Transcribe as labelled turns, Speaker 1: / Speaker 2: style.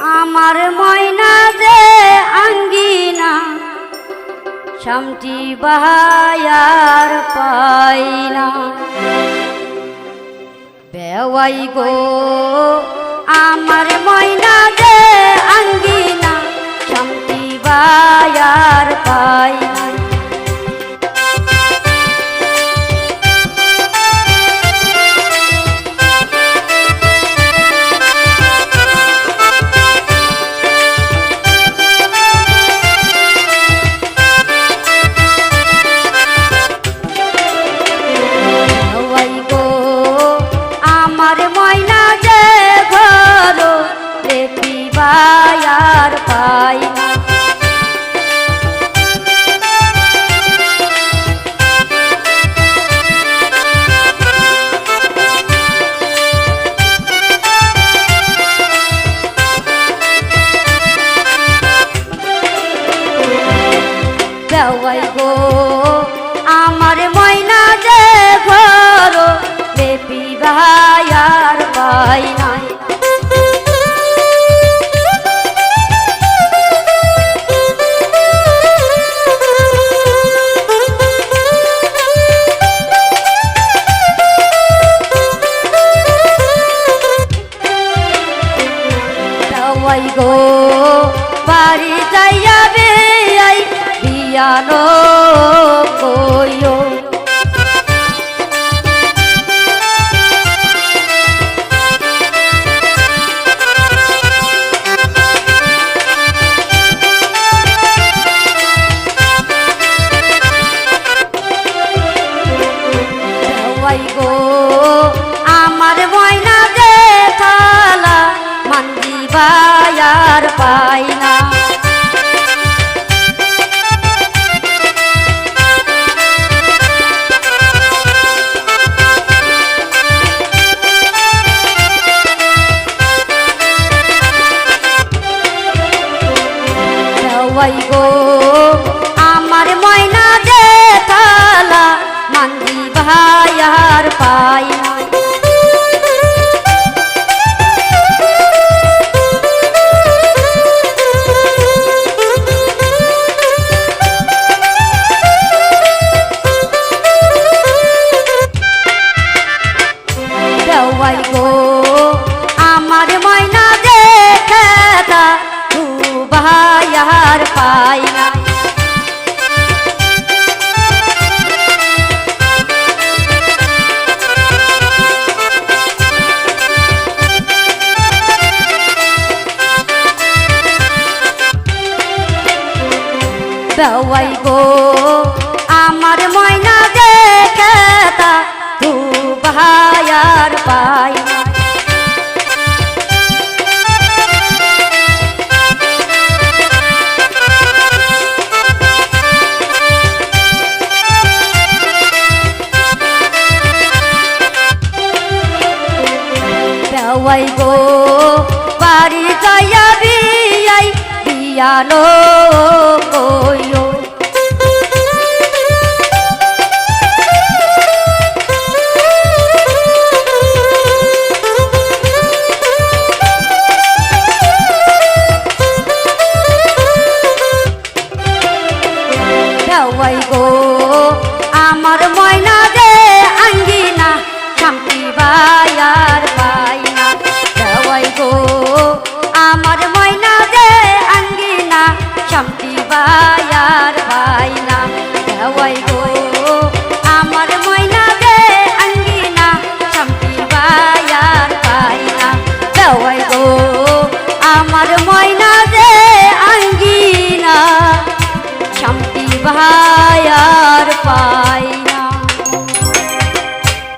Speaker 1: আমার ময়না যে আঙ্গিনা শামটি বাহায়ার পাই না বেওয়াই গো আমার ময়না যে দেওয়াই গো। আমার ময়না যে ঘর বেপি ভাইয়ার পাই নাই। বাড়ি যাইয়া বেয়াই বিয়ানো দেওয়াই গো। দেওয়াই গো। আমার ময়না দেখে তা তু ভাইয়ার পাই দেওয়াই গো বাড়ি যাইয়া বিয়ানো কইও